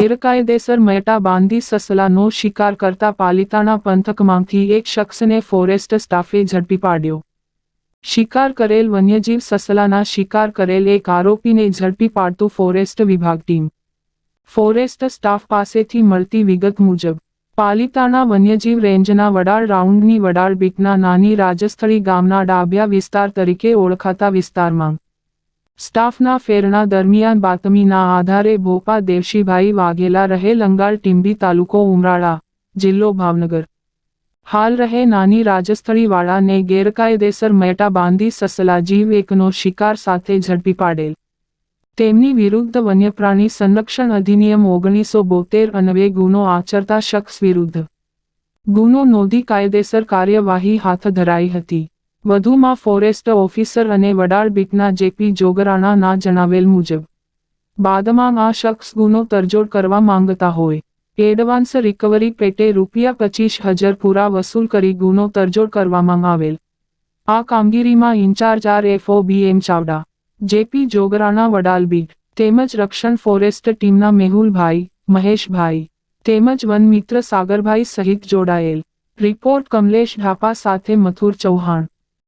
ગેરકાયદેસર મયટા બાંધી સસલાનો શિકાર કરતા પાલિતાણા પંથકમાંથી એક શખ્સને ફોરેસ્ટ સ્ટાફે ઝડપી પાડ્યો. શિકાર કરેલ વન્યજીવ સસલાના શિકાર કરેલ એક આરોપીને ઝડપી પાડતું ફોરેસ્ટ વિભાગ ટીમ. ફોરેસ્ટ સ્ટાફ પાસેથી મળતી વિગત મુજબ, પાલિતાણા વન્યજીવ રેન્જના વડાળ રાઉન્ડની વડાળ બીટના નાની રાજસ્થળી ગામના ડાભ્યા વિસ્તાર તરીકે ઓળખાતા વિસ્તારમાં સ્ટાફના ફેરણા દરમિયાન બાતમીના આધારે ભોપા દેવશીભાઈ વાઘેલા રહે લંગાળ ટીંબી તાલુકો ઉમરાળા જિલ્લો ભાવનગર. હાલ રહે નાની રાજસ્થળીવાળાને ગેરકાયદેસર મેટા બાંધી સસલા જીવ એકનો શિકાર સાથે ઝડપી પાડેલ. તેમની વિરુદ્ધ વન્યપ્રાણી સંરક્ષણ અધિનિયમ ઓગણીસો બોતેર અન્વયે ગુનો આચરતા શખ્સ વિરુદ્ધ. ગુનો નોંધી કાયદેસર કાર્યવાહી હાથ ધરાઈ હતી. વધુમાં ફોરેસ્ટ ઓફિસર અને વડાળ બીટના જેપી જોગરાણાના જણાવેલ મુજબ, બાદમાં આ શખ્સ ગુનો તરજોડ કરવા માંગતા હોય. એડવાન્સ રિકવરી પેટે રૂપિયા પચીસ હજાર પૂરા વસૂલ કરી ગુનો તરજોડ કરવામાં આવેલ. આ કામગીરીમાં incharge R FO B M Chavda, JP Jograna Vadal beat, તેમજ રક્ષણ ફોરેસ્ટ ટીમના મેહુલભાઈ, મહેશભાઈ, તેમજ વન મિત્ર સાગરભાઈ સહિત જોડાયેલ. રિપોર્ટ કમલેશ ઢાપા સાથે મથુર ચૌહાણ.